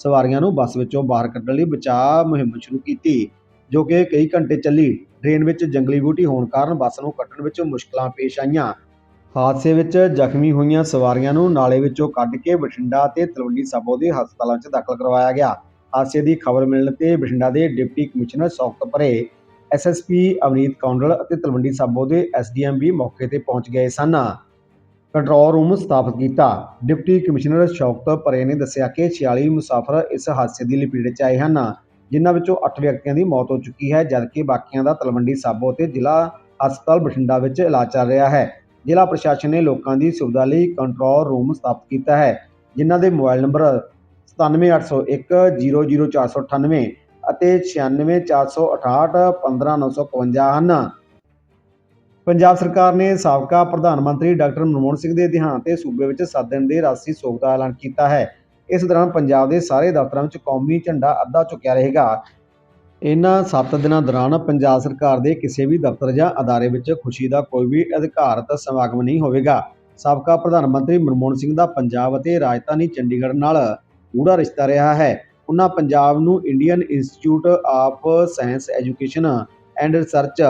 ਸਵਾਰੀਆਂ ਨੂੰ ਬੱਸ ਵਿੱਚੋਂ ਬਾਹਰ ਕੱਢਣ ਲਈ ਬਚਾਅ ਮੁਹਿੰਮ ਸ਼ੁਰੂ ਕੀਤੀ, ਜੋ ਕਿ ਕਈ ਘੰਟੇ ਚੱਲੀ। ਟ੍ਰੇਨ ਵਿੱਚ ਜੰਗਲੀ ਬੂਟੀ ਹੋਣ ਕਾਰਨ ਬੱਸ ਨੂੰ ਕੱਢਣ ਵਿੱਚ ਮੁਸ਼ਕਲਾਂ ਪੇਸ਼ ਆਈਆਂ। ਹਾਦਸੇ ਵਿੱਚ ਜ਼ਖਮੀ ਹੋਈਆਂ ਸਵਾਰੀਆਂ ਨੂੰ ਨਾਲੇ ਵਿੱਚੋਂ ਕੱਢ ਕੇ ਬਠਿੰਡਾ ਤੇ ਤਲਵੰਡੀ ਸਾਬੋ ਦੇ ਹਸਪਤਾਲਾਂ 'ਚ ਦਾਖਲ ਕਰਵਾਇਆ ਗਿਆ। ਹਾਦਸੇ ਦੀ ਖਬਰ ਮਿਲਣ ਤੇ ਬਠਿੰਡਾ ਦੇ ਡਿਪਟੀ ਕਮਿਸ਼ਨਰ ਸੌਕਤ ਪਰੇ ਐਸਐਸਪੀ ਅਵਨੀਤ ਕੌਂਡਲ ਅਤੇ ਤਲਵੰਡੀ ਸਾਬੋ ਦੇ ਐਸਡੀਐਮ ਵੀ ਮੌਕੇ ਤੇ ਪਹੁੰਚ ਗਏ ਸਨ। ਕੰਟਰੋਲ ਰੂਮ ਸਥਾਪਿਤ ਕੀਤਾ। ਡਿਪਟੀ ਕਮਿਸ਼ਨਰ ਸ਼ੌਕਤ ਪਰੇ ਨੇ ਦੱਸਿਆ ਕਿ 46 ਮੁਸਾਫਰ ਇਸ ਹਾਦਸੇ ਦੀ ਲਪੇਟ 'ਚ ਆਏ ਹਨ, ਜਿਨ੍ਹਾਂ ਵਿੱਚੋਂ 8 ਵਿਅਕਤੀਆਂ ਦੀ ਮੌਤ ਹੋ ਚੁੱਕੀ ਹੈ, ਜਦਕਿ ਬਾਕੀਆਂ ਦਾ ਤਲਵੰਡੀ ਸਾਬੋ ਤੇ ਜ਼ਿਲ੍ਹਾ ਹਸਪਤਾਲ ਬਠਿੰਡਾ ਵਿੱਚ ਇਲਾਜ ਚੱਲ ਰਿਹਾ ਹੈ। ਜ਼ਿਲ੍ਹਾ ਪ੍ਰਸ਼ਾਸਨ ਨੇ ਲੋਕਾਂ ਦੀ ਸੁਵਿਧਾ ਲਈ ਕੰਟਰੋਲ ਰੂਮ ਸਥਾਪਿਤ ਕੀਤਾ ਹੈ, ਜਿਨ੍ਹਾਂ ਦੇ ਮੋਬਾਈਲ ਨੰਬਰ 97801 00498 ਅਤੇ 96468 15951 ਹਨ। ਪੰਜਾਬ ਸਰਕਾਰ ਨੇ ਸਾਬਕਾ ਪ੍ਰਧਾਨ ਮੰਤਰੀ ਡਾਕਟਰ ਮਨਮੋਹਨ ਸਿੰਘ ਦੇ ਦੇਹਾਂਤ ਤੇ ਸੂਬੇ ਵਿੱਚ 7 ਦਿਨ ਦੇ ਰਾਸ਼ਟਰੀ ਸੋਗ ਦਾ ਐਲਾਨ ਕੀਤਾ ਹੈ। ਇਸ ਦੌਰਾਨ ਪੰਜਾਬ ਦੇ ਸਾਰੇ ਦਫ਼ਤਰਾਂ ਵਿੱਚ ਕੌਮੀ ਝੰਡਾ ਅੱਧਾ ਝੁਕਿਆ ਰਹੇਗਾ। ਇਹਨਾਂ 7 ਦਿਨਾਂ ਦੌਰਾਨ ਪੰਜਾਬ ਸਰਕਾਰ ਦੇ ਕਿਸੇ ਵੀ ਦਫ਼ਤਰ ਜਾਂ ਅਦਾਰੇ ਵਿੱਚ ਖੁਸ਼ੀ ਦਾ ਕੋਈ ਵੀ ਅਧਿਕਾਰਤ ਸਮਾਗਮ ਨਹੀਂ ਹੋਵੇਗਾ। ਸਾਬਕਾ ਪ੍ਰਧਾਨ ਮੰਤਰੀ ਮਨਮੋਹਨ ਸਿੰਘ ਦਾ ਪੰਜਾਬ ਅਤੇ ਰਾਜਧਾਨੀ ਚੰਡੀਗੜ੍ਹ ਨਾਲ ਗੂੜਾ ਰਿਸ਼ਤਾ ਰਿਹਾ ਹੈ। ਉਹਨਾਂ ਪੰਜਾਬ ਨੂੰ Indian institute of science education and research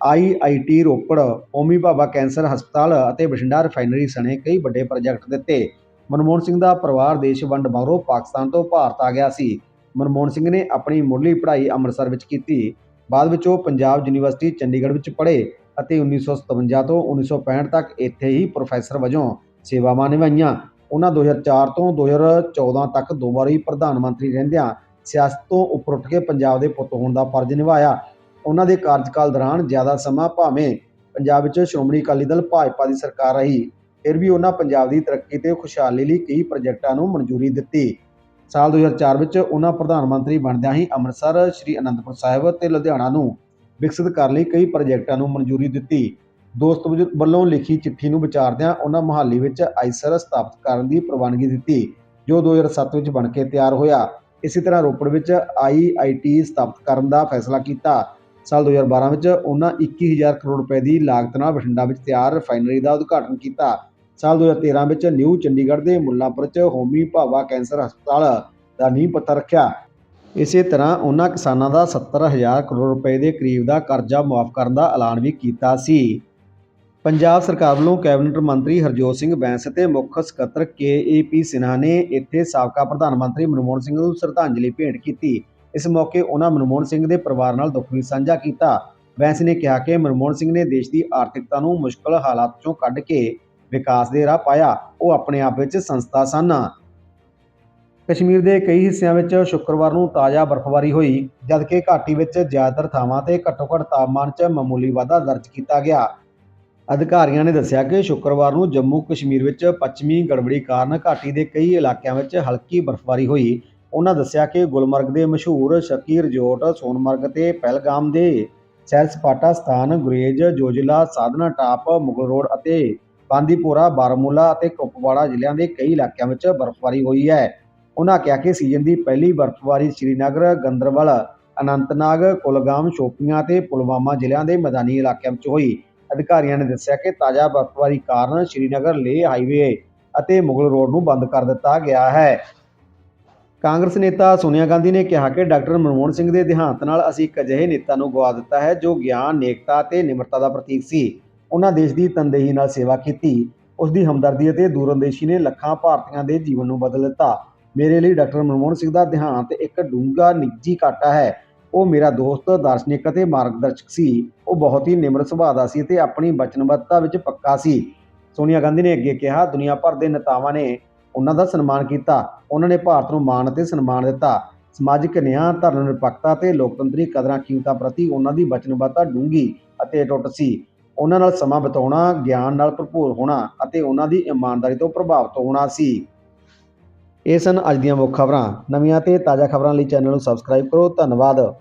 IIT Ropar, Homi Bhabha cancer ਹਸਪਤਾਲ ਅਤੇ ਬਠਿੰਡਾ ਰਿਫਾਈਨਰੀ ਸਣੇ ਕਈ ਵੱਡੇ ਪ੍ਰੋਜੈਕਟ ਦਿੱਤੇ। ਮਨਮੋਹਨ ਸਿੰਘ ਦਾ ਪਰਿਵਾਰ ਦੇਸ਼ ਵੰਡ ਮਗਰੋਂ ਪਾਕਿਸਤਾਨ ਤੋਂ ਭਾਰਤ ਆ ਗਿਆ ਸੀ। ਮਨਮੋਹਨ ਸਿੰਘ ਨੇ ਆਪਣੀ ਮੁੱਢਲੀ ਪੜ੍ਹਾਈ ਅੰਮ੍ਰਿਤਸਰ ਵਿੱਚ ਕੀਤੀ। ਬਾਅਦ ਵਿੱਚ ਉਹ ਪੰਜਾਬ ਯੂਨੀਵਰਸਿਟੀ ਚੰਡੀਗੜ੍ਹ ਵਿੱਚ ਪੜ੍ਹੇ ਅਤੇ 1957 ਤੋਂ 1965 ਤੱਕ ਇੱਥੇ ਹੀ ਪ੍ਰੋਫੈਸਰ ਵਜੋਂ ਸੇਵਾਵਾਂ ਨਿਭਾਈਆਂ। ਉਹਨਾਂ 2004 ਤੋਂ 2014 ਤੱਕ ਦੋ ਵਾਰੀ ਪ੍ਰਧਾਨ ਮੰਤਰੀ ਰਹਿੰਦਿਆਂ ਸਿਆਸਤ ਤੋਂ ਉੱਪਰ ਉੱਠ ਕੇ ਪੰਜਾਬ ਦੇ ਪੁੱਤ ਹੋਣ ਦਾ ਫਰਜ਼ ਨਿਭਾਇਆ। ਉਹਨਾਂ ਦੇ ਕਾਰਜਕਾਲ ਦੌਰਾਨ ਜ਼ਿਆਦਾ ਸਮਾਂ ਭਾਵੇਂ ਪੰਜਾਬ ਵਿੱਚ ਸ਼੍ਰੋਮਣੀ ਅਕਾਲੀ ਦਲ ਭਾਜਪਾ ਦੀ ਸਰਕਾਰ ਰਹੀ, ਫਿਰ ਵੀ ਉਹਨਾਂ ਪੰਜਾਬ ਦੀ ਤਰੱਕੀ ਤੇ ਖੁਸ਼ਹਾਲੀ ਲਈ ਕਈ ਪ੍ਰੋਜੈਕਟਾਂ ਨੂੰ ਮਨਜ਼ੂਰੀ ਦਿੱਤੀ। ਸਾਲ 2004 ਵਿੱਚ ਉਹਨਾਂ ਪ੍ਰਧਾਨ ਮੰਤਰੀ ਬਣਦਿਆਂ ਹੀ ਅੰਮ੍ਰਿਤਸਰ ਸ੍ਰੀ ਅਨੰਦਪੁਰ ਸਾਹਿਬ ਤੇ ਲੁਧਿਆਣਾ ਨੂੰ ਵਿਕਸਿਤ ਕਰਨ ਲਈ ਕਈ ਪ੍ਰੋਜੈਕਟਾਂ ਨੂੰ ਮਨਜ਼ੂਰੀ ਦਿੱਤੀ। ਦੋਸਤ ਵਜ- ਵੱਲੋਂ ਲਿਖੀ ਚਿੱਠੀ ਨੂੰ ਵਿਚਾਰਦਿਆਂ ਉਹਨਾਂ ਮੁਹਾਲੀ ਵਿੱਚ ਆਈਸਰ ਸਥਾਪਿਤ ਕਰਨ ਦੀ ਪ੍ਰਵਾਨਗੀ ਦਿੱਤੀ, ਜੋ 2007 ਵਿੱਚ ਬਣ ਕੇ ਤਿਆਰ ਹੋਇਆ। ਇਸੇ ਤਰ੍ਹਾਂ ਰੋਪੜ ਵਿੱਚ ਆਈਆਈਟੀ ਸਥਾਪਿਤ ਕਰਨ ਦਾ ਫੈਸਲਾ ਕੀਤਾ। ਸਾਲ 2012 ਵਿੱਚ ਉਹਨਾਂ 21000 ਕਰੋੜ ਰੁਪਏ ਦੀ ਲਾਗਤ ਨਾਲ ਬਠਿੰਡਾ ਵਿੱਚ ਤਿਆਰ ਰਿਫਾਈਨਰੀ ਦਾ ਉਦਘਾਟਨ ਕੀਤਾ। ਸਾਲ 2013 ਵਿੱਚ ਨਿਊ ਚੰਡੀਗੜ੍ਹ ਦੇ ਮੁੱਲਾਂਪੁਰ 'ਚ ਹੋਮੀ ਭਾਵਾ ਕੈਂਸਰ ਹਸਪਤਾਲ ਦਾ ਨੀਂਹ ਪੱਥਰ ਰੱਖਿਆ। ਇਸੇ ਤਰ੍ਹਾਂ ਉਹਨਾਂ ਕਿਸਾਨਾਂ ਦਾ 70000 ਕਰੋੜ ਰੁਪਏ ਦੇ ਕਰੀਬ ਦਾ ਕਰਜ਼ਾ ਮੁਆਫ ਕਰਨ ਦਾ ਐਲਾਨ ਵੀ ਕੀਤਾ ਸੀ। ਪੰਜਾਬ ਸਰਕਾਰ ਵੱਲੋਂ ਕੈਬਨਿਟ ਮੰਤਰੀ ਹਰਜੋਤ ਸਿੰਘ ਬੈਂਸ ਅਤੇ ਮੁੱਖ ਸਕੱਤਰ ਕੇਏਪੀ ਸਿਨਹਾ ਨੇ ਇੱਥੇ ਸਾਬਕਾ ਪ੍ਰਧਾਨ ਮੰਤਰੀ ਮਨਮੋਹਨ ਸਿੰਘ ਨੂੰ ਸ਼ਰਧਾਂਜਲੀ ਭੇਂਟ ਕੀਤੀ। ਇਸ ਮੌਕੇ ਉਹਨਾਂ ਮਨਮੋਹਨ ਸਿੰਘ ਦੇ ਪਰਿਵਾਰ ਨਾਲ ਦੁੱਖ ਵੀ ਸਾਂਝਾ ਕੀਤਾ। ਬੈਂਸ ਨੇ ਕਿਹਾ ਕਿ ਮਨਮੋਹਨ ਸਿੰਘ ਨੇ ਦੇਸ਼ ਦੀ ਆਰਥਿਕਤਾ ਨੂੰ ਮੁਸ਼ਕਲ ਹਾਲਾਤ ਚੋਂ ਕੱਢ ਕੇ ਵਿਕਾਸ ਦੇ ਰਾਹ ਪਾਇਆ, ਉਹ ਆਪਣੇ ਆਪ ਵਿੱਚ ਸੰਸਥਾ ਸਨ। ਕਸ਼ਮੀਰ ਦੇ ਕਈ ਹਿੱਸਿਆਂ ਵਿੱਚ ਸ਼ੁੱਕਰਵਾਰ ਨੂੰ ਤਾਜ਼ਾ ਬਰਫ਼ਬਾਰੀ ਹੋਈ, ਜਦਕਿ ਘਾਟੀ ਵਿੱਚ ਜ਼ਿਆਦਾਤਰ ਥਾਵਾਂ ਤੇ ਘੱਟੋ-ਘੱਟ ਤਾਪਮਾਨ 'ਚ ਮਾਮੂਲੀ ਵਾਧਾ ਦਰਜ ਕੀਤਾ ਗਿਆ। ਅਧਿਕਾਰੀਆਂ ਨੇ ਦੱਸਿਆ ਕਿ ਸ਼ੁੱਕਰਵਾਰ ਨੂੰ ਜੰਮੂ ਕਸ਼ਮੀਰ ਵਿੱਚ ਪੱਛਮੀ ਗੜਬੜੀ ਕਾਰਨ ਘਾਟੀ ਦੇ ਕਈ ਇਲਾਕਿਆਂ ਵਿੱਚ ਹਲਕੀ ਬਰਫ਼ਬਾਰੀ ਹੋਈ। ਉਹਨਾਂ ਦੱਸਿਆ ਕਿ ਗੁਲਮਰਗ ਦੇ ਮਸ਼ਹੂਰ ਸ਼ਕੀ ਰਿਜ਼ੋਰਟ ਸੋਨਮਰਗ ਤੇ ਪਹਿਲਗਾਮ ਦੇ ਸੈਰ ਸਪਾਟਾ ਸਥਾਨ ਗੁਰੇਜ, ਜੋਜਿਲਾ, ਸਾਧਨਾ ਟਾਪ, ਮੁਗਲ ਰੋਡ ਅਤੇ ਬਾਂਦੀਪੋਰਾ ਬਾਰਾਮੂਲਾ ਅਤੇ ਕੁਪਵਾੜਾ ਜ਼ਿਲ੍ਹਿਆਂ ਦੇ ਕਈ ਇਲਾਕਿਆਂ ਵਿੱਚ ਬਰਫ਼ਬਾਰੀ ਹੋਈ ਹੈ। ਉਹਨਾਂ ਕਿਹਾ ਕਿ ਸੀਜ਼ਨ ਦੀ ਪਹਿਲੀ ਬਰਫ਼ਬਾਰੀ ਸ਼੍ਰੀਨਗਰ ਗੰਦਰਬਲ ਅਨੰਤਨਾਗ ਕੁਲਗਾਮ ਸ਼ੋਪੀਆਂ ਅਤੇ ਪੁਲਵਾਮਾ ਜ਼ਿਲ੍ਹਿਆਂ ਦੇ ਮੈਦਾਨੀ ਇਲਾਕਿਆਂ ਵਿੱਚ ਹੋਈ। ਅਧਿਕਾਰੀਆਂ ਨੇ ਦੱਸਿਆ ਕਿ ਤਾਜ਼ਾ ਬਰਫ਼ਬਾਰੀ ਕਾਰਨ ਸ਼੍ਰੀਨਗਰ ਲੇਹ ਹਾਈਵੇ ਅਤੇ ਮੁਗਲ ਰੋਡ ਨੂੰ ਬੰਦ ਕਰ ਦਿੱਤਾ ਗਿਆ ਹੈ। ਕਾਂਗਰਸ ਨੇਤਾ ਸੋਨੀਆ ਗਾਂਧੀ ਨੇ ਕਿਹਾ ਕਿ ਡਾਕਟਰ ਮਨਮੋਹਨ ਸਿੰਘ ਦੇ ਦੇਹਾਂਤ ਨਾਲ ਅਸੀਂ ਇੱਕ ਅਜਿਹੇ ਨੇਤਾ ਨੂੰ ਗਵਾ ਦਿੱਤਾ ਹੈ ਜੋ ਗਿਆਨ, ਨੇਕਤਾ ਅਤੇ ਨਿਮਰਤਾ ਦਾ ਪ੍ਰਤੀਕ ਸੀ। ਉਹਨਾਂ ਦੇਸ਼ ਦੀ ਤਨਦੇਹੀ ਨਾਲ ਸੇਵਾ ਕੀਤੀ। ਉਸ ਦੀ ਹਮਦਰਦੀ ਅਤੇ ਦੂਰਅੰਦੇਸ਼ੀ ਨੇ ਲੱਖਾਂ ਭਾਰਤੀਆਂ ਦੇ ਜੀਵਨ ਨੂੰ ਬਦਲ ਦਿੱਤਾ। ਮੇਰੇ ਲਈ ਡਾਕਟਰ ਮਨਮੋਹਨ ਸਿੰਘ ਦਾ ਦੇਹਾਂਤ ਇੱਕ ਡੂੰਘਾ ਨਿੱਜੀ ਘਾਟਾ ਹੈ। ਉਹ ਮੇਰਾ ਦੋਸਤ, ਦਾਰਸ਼ਨਿਕ ਅਤੇ ਮਾਰਗਦਰਸ਼ਕ ਸੀ। ਉਹ ਬਹੁਤ ਹੀ ਨਿਮਰ ਸੁਭਾਅ ਦਾ ਸੀ ਅਤੇ ਆਪਣੀ ਵਚਨਬੱਧਤਾ ਵਿੱਚ ਪੱਕਾ ਸੀ। ਸੋਨੀਆ ਗਾਂਧੀ ਨੇ ਅੱਗੇ ਕਿਹਾ, ਦੁਨੀਆ ਭਰ ਦੇ ਨੇਤਾਵਾਂ ਨੇ ਉਹਨਾਂ ਦਾ ਸਨਮਾਨ ਕੀਤਾ। ਉਹਨਾਂ ਨੇ ਭਾਰਤ ਨੂੰ ਮਾਣ ਅਤੇ ਸਨਮਾਨ ਦਿੱਤਾ। ਸਮਾਜਿਕ ਨਿਆਂ, ਧਰਮ ਨਿਰਪੱਖਤਾ ਅਤੇ ਲੋਕਤੰਤਰੀ ਕਦਰਾਂ-ਕੀਮਤਾਂ ਪ੍ਰਤੀ ਉਹਨਾਂ ਦੀ ਵਚਨਬੱਧਤਾ ਡੂੰਘੀ ਅਤੇ ਅਟੁੱਟ ਸੀ। ਉਹਨਾਂ ਨਾਲ ਸਮਾਂ ਬਿਤਾਉਣਾ, ਗਿਆਨ ਨਾਲ ਭਰਪੂਰ ਹੋਣਾ ਅਤੇ ਉਹਨਾਂ ਦੀ ਇਮਾਨਦਾਰੀ ਤੋਂ ਪ੍ਰਭਾਵਿਤ ਹੋਣਾ ਸੀ। ਇਹ ਸਨ ਅੱਜ ਦੀਆਂ ਮੁੱਖ ਖਬਰਾਂ। ਨਵੀਆਂ ਤੇ ਤਾਜ਼ਾ ਖਬਰਾਂ ਲਈ ਚੈਨਲ ਨੂੰ ਸਬਸਕ੍ਰਾਈਬ ਕਰੋ। ਧੰਨਵਾਦ।